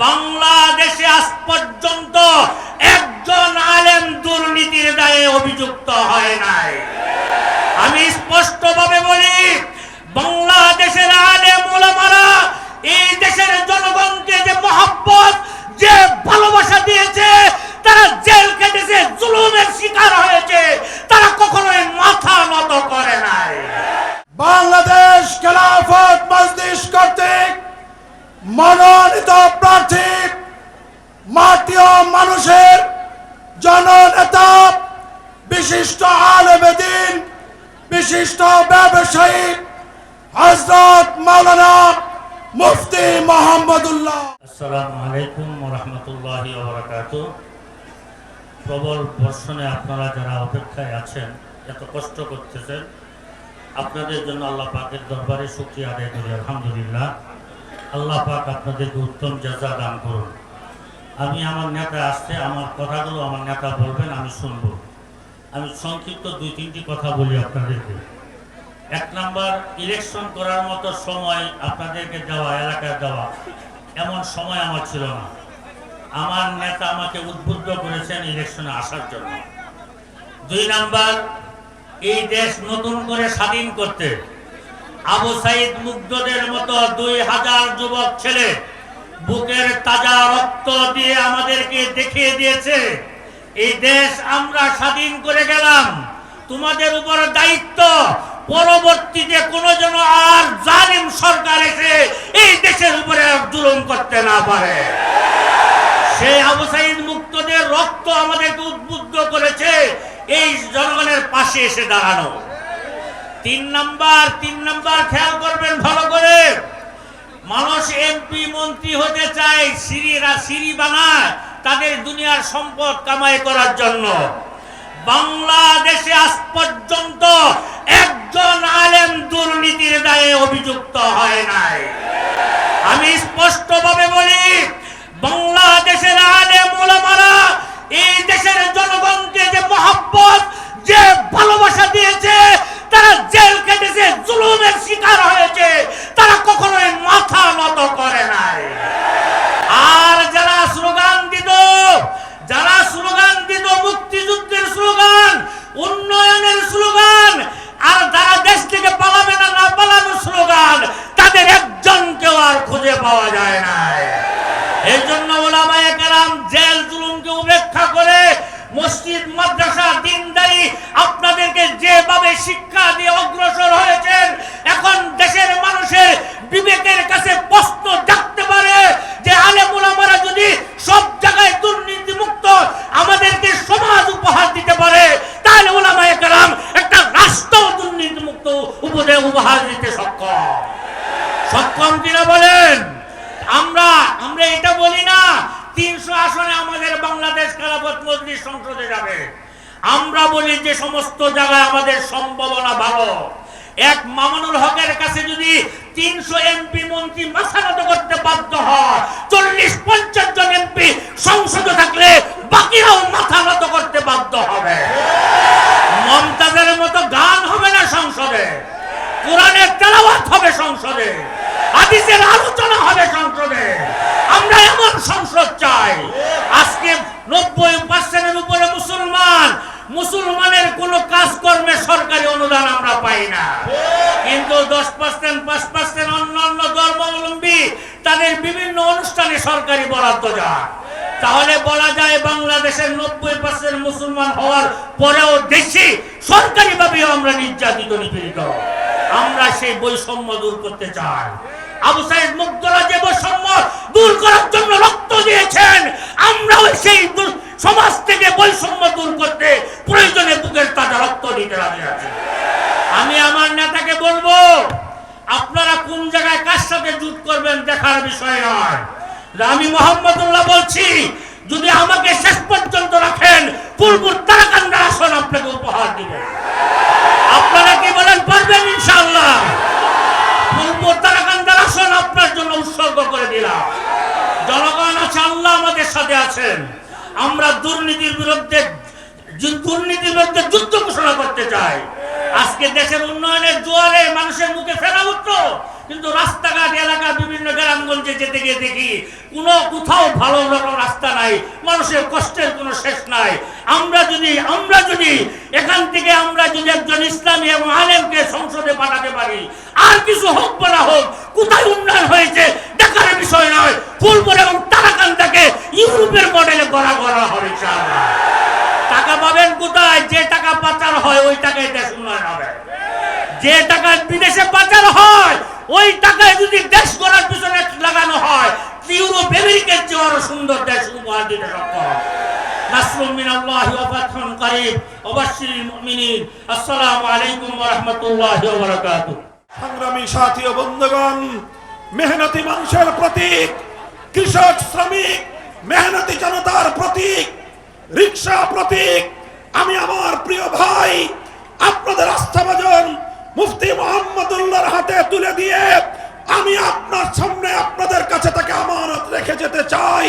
বাংলাদেশে আজ পর্যন্ত একজন আলেম দুর্নীতির দায়ে অভিযুক্ত হয় নাই। আমি স্পষ্টভাবে বলি বাংলাদেশের আলেম ওলামারা এই দেশের জনগণকে যে মহাব্বত যে ভালোবাসা দিয়েছে তারা জেল কেটেছে জুলুমের শিকার হয়েছে তারা কখনোই মাথা নত করে নাই বাংলাদেশ খেলাফত মজলিস কর্তৃক মনোনীত প্রার্থী মাটিও মানুষের জননেতা বিশিষ্ট আলেমেদিন বিশিষ্ট ব্যবসায়ী হজরত মাওলানা মুফতি মোহাম্মদুল্লাহ। আসসালামু আলাইকুম প্রবল বর্ষণে আপনারা যারা অপেক্ষায় আছেন, এত কষ্ট করতেছেন, আপনাদের জন্য আল্লাহ পাকের দরবারে শুক্রিয়া আদায় করি, আলহামদুলিল্লাহ। আল্লাহ পাক আপনাদেরকে উত্তম জাজা দান করুন। আমি আমার নেতা আসছে, আমার কথাগুলো আমার নেতা বলবেন, আমি শুনব। আমি সংক্ষিপ্ত দুই, তিনটি কথা বলি আপনাদেরকে। এক নাম্বার ইলেকশন করার মতো সময় আপনাদেরকে দেওয়া, এলাকায় দেওয়া, এমন সময় আমার ছিল না। আমার নেতা আমাকে উদ্বুদ্ধ করেছেন ইলেকশনে আসার জন্য। দুই নাম্বার, এই দেশ নতুন করে স্বাধীন করতে আবু সাইদ মুগ্ধদের মতো দুই হাজার যুবক ছেলে বুকের তাজা রক্ত দিয়ে আমাদেরকে দেখিয়ে দিয়েছে। এই দেশ আমরা স্বাধীন করে গেলাম। তোমাদের উপর দায়িত্ব। পরবর্তীতে কোনো যেন আর জালিম সরকার এসে এই দেশের উপরে জুলুম করতে না পারে। সেই আবু সাইদ মুক্তদের রক্ত আমাদেরকে উদ্বুদ্ধ করেছে। এই জনগণের পাশে এসে দাঁড়ানো। তিন নাম্বার তিন নাম্বার খেয়াল করবেন ভালো করে। মানুষ এমপি, মন্ত্রী হতে চায় সিঁড়িরা সিঁড়ি বানায়। তাদের দুনিয়ার সম্পদ কামাই করার জন্য। বাংলাদেশে আজ পর্যন্ত একজন আলেম দুর্নীতির দায়ে অভিযুক্ত হয় নাই। আমি স্পষ্টভাবে বলি বাংলাদেশের আলেম ওলামারা এই দেশের জনগণকে যে মহাব্বত যে ভালোবাসা দিয়েছে তারা জেল কেটেছে জুলুমের শিকার হয়েছে তারা কখনোই মাথা নত করে নাই আর যারা স্লোগান দিত যারা স্লোগান দিত মুক্তিযুদ্ধের স্লোগান উন্নয়নের স্লোগান আর যারা দেশ থেকে পালাবে না না পালানোর স্লোগান তাদের একজনকেও আর খুঁজে পাওয়া যায় না এই জন্য ওলামায়ে কেরাম জেল জুলুমকে উপেক্ষা করে মসজিদ মাদ্রাসা দিনদারি আপনাদেরকে যেভাবে শিক্ষা দিয়ে অগ্রসর হয়েছেন এখন দেশের মানুষের বিবেকের কাছে প্রশ্ন জাগতে পারে যে আলেম ওলামারা যদি সব জায়গায় দুর্নীতি মুক্ত আমাদেরকে সমাজ উপহার দিতে পারে তাহলে ওলামায়ে কেরাম একটা রাষ্ট্র দুর্নীতি মুক্ত উপদে উপহার দিতে সক্ষম সক্ষম কিনা বলেন? আমরা আমরা এটা বলি না, তিনশো আসনে আমাদের বাংলাদেশ খেলাফত মজলিস সংসদে যাবে। আমরা বলি যে সমস্ত জায়গায় আমাদের সম্ভাবনা ভালো। এক মামানুল হকের কাছে যদি তিনশো এমপি মন্ত্রী মাথা নত করতে বাধ্য হয়, চল্লিশ, পঞ্চাশ জন এমপি সংসদে থাকলে বাকিরাও মাথা নত করতে বাধ্য হবে। মমতাজের মতো গান হবে না সংসদে, কোরআনের তেলাওয়াত হবে সংসদে। হাদিসের আলোচনা হবে সংসদে। আমরা এমন সংসদ চাই। আজকে নব্বই পার্সেন্টের উপরে মুসলমান, মুসলমানের কোন কাজকর্মে সরকারি অনুদান আমরা পাই না। কিন্তু দশ পার্সেন্ট, পাঁচ পার্সেন্ট অন্যান্য ধর্মাবলম্বী তাদের বিভিন্ন অনুষ্ঠানে সরকারি বরাদ্দ যায়। তাহলে বলা যায় বাংলাদেশের নব্বই পার্সেন্ট মুসলমান হওয়ার পরেও দেশে সরকারিভাবেও আমরা নির্যাতিত, নিপীড়িত। আমরা সেই বৈষম্য দূর করতে চাই। আবু সাইদ মুগ্ধরা যে বৈষম্য দূর করার জন্য রক্ত দিয়েছেন, আমরাও সেই সমাজ থেকে বৈষম্য দূর করতে প্রয়োজনে বুকের তাজা রক্ত দিতে রাজি আছি। আমি আমার নেতাকে বলব, আপনারা কোন জায়গায় কার সাথে জুট করবেন দেখার বিষয় নয়। আমি মোহাম্মদুল্লাহ বলছি, যদি আমাকে শেষ পর্যন্ত রাখেন ফুলপুর তারাকান্দার আসন, আপনাকে উপহার দিবেন। পারবেন ইনশাল্লাহ আসন আপনার জন্য উৎসর্গ করে দিলাম। জনগণ আছে, আল্লাহ আমাদের সাথে আছেন। আমরা দুর্নীতির বিরুদ্ধে দুর্নীতির বিরুদ্ধে যুদ্ধ ঘোষণা করতে চাই। আজকে দেশের উন্নয়নের জোয়ারে মানুষের মুখে ফেরা উঠতো কিন্তু রাস্তাঘাট, এলাকা, বিভিন্ন গ্রামগঞ্জে যেতে গিয়ে দেখি কোনো কোথাও ভালো ভালো রাস্তা নাই, মানুষের কষ্টের কোনো শেষ নাই। আমরা যদি আমরা যদি, এখান থেকে আমরা যদি একজন ইসলামী এবং আলেমকে সংসদে পাঠাতে পারি, আর কিছু হোক বা না হোক, কোথায় উন্নয়ন হয়েছে দেখার বিষয় নয়। ফুলপুর এবং তারাকান্দাকে ইউরোপের মডেলে গড়া করা হবে টাকা পাবেন কোথায়? যে টাকা পাচার হয় ওই টাকায় দেশ উন্নয়ন হবে। যে টাকা বিদেশে পাচার হয় ওই টাকায় যদি দেশ গড়ার পিছনে লাগানো হয় ইউরোপ আমেরিকার চেয়ে আরও সুন্দর দেশ উপহার দিতে সক্ষম মেহনতি মানুষের প্রতীক, কৃষক, শ্রমিক, মেহনতি জনতার প্রতীক, রিক্সা প্রতীক, আমি আমার প্রিয় ভাই, আপনাদের আস্থাভাজন মুফতি হাতে তুলে দিয়ে আমি আপনার সামনে আপনাদের কাছে তাকে আমানত রেখে যেতে চাই।